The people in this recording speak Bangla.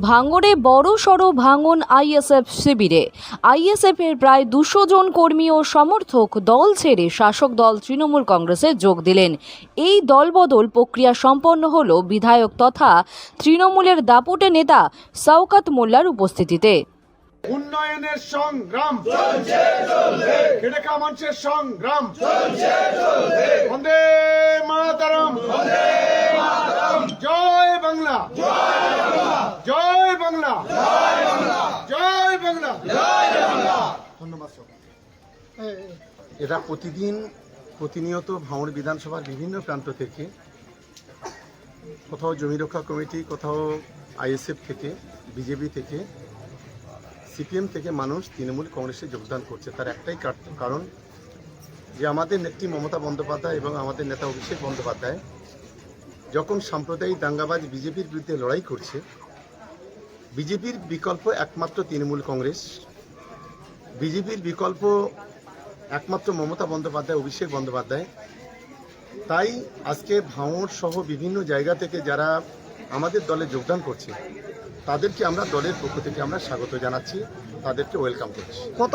ভাঙড়ে বড় সড়ো ভাঙন আইএসএফ শিবিরে। আইএসএফ এর প্রায় দুশো জন কর্মী ও সমর্থক দল ছেড়ে শাসক দল তৃণমূল কংগ্রেসে যোগ দিলেন। এই দলবদল প্রক্রিয়া সম্পন্ন হল বিধায়ক তথা তৃণমূলের দাপুটে নেতা শওকাত মোল্লার উপস্থিতিতে। উন্নয়নের সংগ্রাম। সংগ্রাম। জয় বাংলা। জয় বাংলা জয় বাংলা এরা প্রতিদিন প্রতিনিয়ত ভাঙড় বিধানসভার বিভিন্ন প্রান্ত থেকে, কোথাও জমি রক্ষা কমিটি, কোথাও আইএসএফ থেকে, বিজেপি থেকে, সিপিএম থেকে মানুষ তৃণমূল কংগ্রেসে যোগদান করছে। তার একটাই কার- কারণ যে আমাদের নেত্রী মমতা বন্দ্যোপাধ্যায় এবং আমাদের নেতা অভিষেক বন্দ্যোপাধ্যায় যখন সাম্প্রদায়িক দাঙ্গাবাজ বিজেপির বিরুদ্ধে লড়াই করছে বিজেপির বিকল্প একমাত্র তৃণমূল কংগ্রেস, বিজেপির বিকল্প একমাত্র মমতা বন্দ্যোপাধ্যায়, অভিষেক বন্দ্যোপাধ্যায়। তাই আজকে ভাঙড় সহ বিভিন্ন জায়গা থেকে যারা আমাদের দলে যোগদান করছে, তাদেরকে আমরা দলের পক্ষ থেকে আমরা স্বাগত জানাচ্ছি, তাদেরকে ওয়েলকাম করছি।